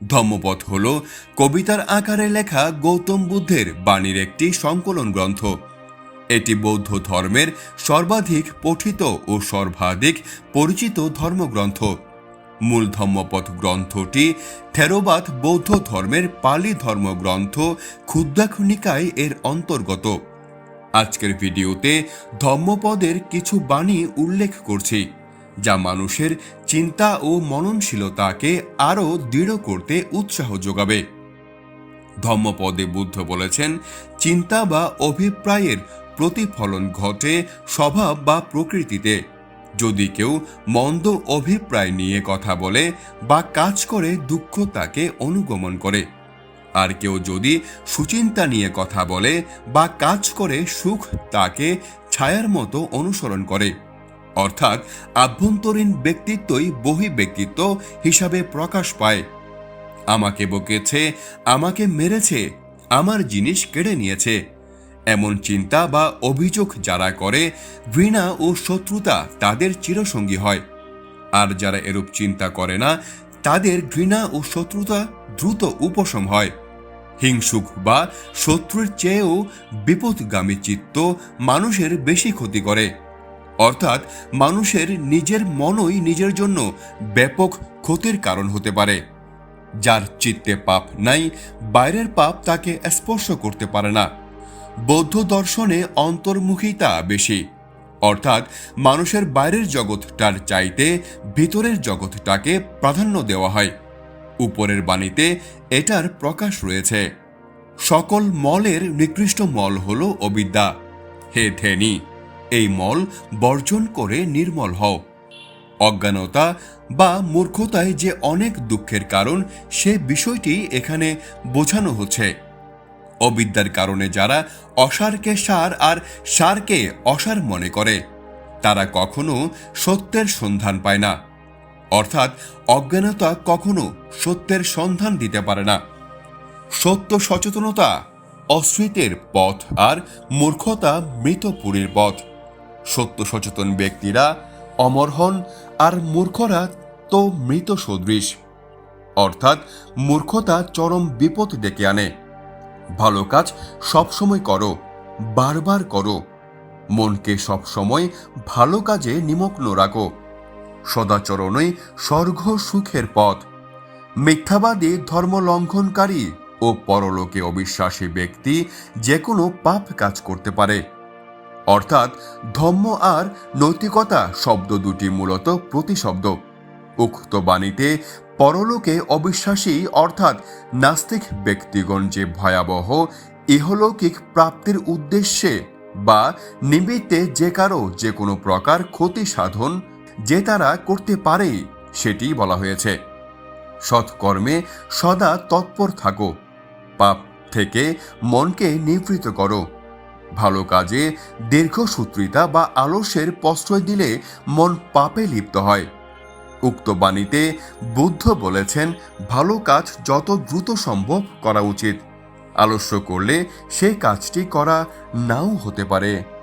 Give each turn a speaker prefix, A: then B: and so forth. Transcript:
A: ধম্মপথ হল কবিতার আকারে লেখা গৌতম বুদ্ধের বাণীর একটি সংকলন গ্রন্থ। এটি বৌদ্ধ ধর্মের সর্বাধিক পঠিত ও সর্বাধিক পরিচিত ধর্মগ্রন্থ। মূল ধম্মপথ গ্রন্থটি থেরোবাদ বৌদ্ধ ধর্মের পালি ধর্মগ্রন্থ ক্ষুদ্রাক্ষণিকায় এর অন্তর্গত। আজকের ভিডিওতে ধম্মপদের কিছু বাণী উল্লেখ করছি। যা মানুষের চিন্তা ও মননশীলতাকে আরও দৃঢ় করতে উৎসাহ যোগাবে। ধম্মপদে বুদ্ধ বলেছেন, চিন্তা বা অভিপ্রায়ের প্রতিফলন ঘটে স্বভাব বা প্রকৃতিতে। যদি কেউ মন্দ অভিপ্রায় নিয়ে কথা বলে বা কাজ করে দুঃখ তাকে অনুগমন করে। আর কেউ যদি সুচিন্তা নিয়ে কথা বলে বা কাজ করে সুখ তাকে ছায়ার মতো অনুসরণ করে। অর্থাৎ আভ্যন্তরীণ ব্যক্তিত্বই বহি ব্যক্তিত্ব হিসাবে প্রকাশ পায়। আমাকে বকেছে, আমাকে মেরেছে, আমার জিনিস কেড়ে নিয়েছে। এমন চিন্তা বা অভিযোগ যারা করে, ঘৃণা ও শত্রুতা তাদের চিরসঙ্গী হয়। আর যারা এরূপ চিন্তা করে না, তাদের ঘৃণা ও শত্রুতা দ্রুত উপশম হয়। হিংসুক বা শত্রুর চেয়েও বিপদগামী চিত্ত মানুষের বেশি ক্ষতি করে। অর্থাৎ মানুষের নিজের মনই নিজের জন্য ব্যাপক ক্ষতির কারণ হতে পারে। যার চিত্তে পাপ নাই, বাইরের পাপ তাকে স্পর্শ করতে পারে না। বৌদ্ধ দর্শনে অন্তর্মুখিতা বেশি। অর্থাৎ মানুষের বাইরের জগৎটার চাইতে ভিতরের জগৎটাকে প্রাধান্য দেওয়া হয়। উপরের বাণীতে এটার প্রকাশ রয়েছে। সকল মলের নিকৃষ্ট মল হল অবিদ্যা। হে ধেনি! এই মল বর্জন করে নির্মল হও। অজ্ঞানতা বা মূর্খতায় যে অনেক দুঃখের কারণ, সে বিষয়টি এখানে বোঝানো হচ্ছে। অবিদ্যার কারণে যারা অসারকে সার আর সারকে অসার মনে করে, তারা কখনো সত্যের সন্ধান পায় না। অর্থাৎ অজ্ঞানতা কখনো সত্যের সন্ধান দিতে পারে না। সত্য সচেতনতা অশ্রিতের পথ আর মূর্খতা মৃতপুরীর পথ। সত্য সচেতন ব্যক্তিরা অমর হন আর মূর্খরা তো মৃত সদৃশ। অর্থাৎ মূর্খতা চরম বিপদ ডেকে আনে। ভালো কাজ সবসময় করো, বারবার করো। মনকে সবসময় ভালো কাজে নিমগ্ন রাখো। সদাচরণই স্বর্গ সুখের পথ। মিথ্যাবাদী ধর্ম লঙ্ঘনকারী ও পরলোকে অবিশ্বাসী ব্যক্তি যে কোনো পাপ কাজ করতে পারে। অর্থাৎ ধম্ম আর নৈতিকতা শব্দ দুটি মূলত প্রতিশব্দ। উক্ত বাণীতে পরলোকে অবিশ্বাসী অর্থাৎ নাস্তিক ব্যক্তিগণ যে ভয়াবহ ইহলৌকিক প্রাপ্তির উদ্দেশ্যে বা নিমিত্তে যে কারও যে কোনো প্রকার ক্ষতি সাধন যে তারা করতে পারে, সেটি বলা হয়েছে। সৎকর্মে সদা তৎপর থাকো। পাপ থেকে মনকে নিবৃত করো। ভালো কাজে দীর্ঘসূত্রিতা বা আলস্যের প্রশ্রয় দিলে মন পাপে লিপ্ত হয়। উক্ত বাণীতে বুদ্ধ বলেছেন, ভালো কাজ যত দ্রুত সম্ভব করা উচিত। আলস্য করলে সেই কাজটি করা নাও হতে পারে।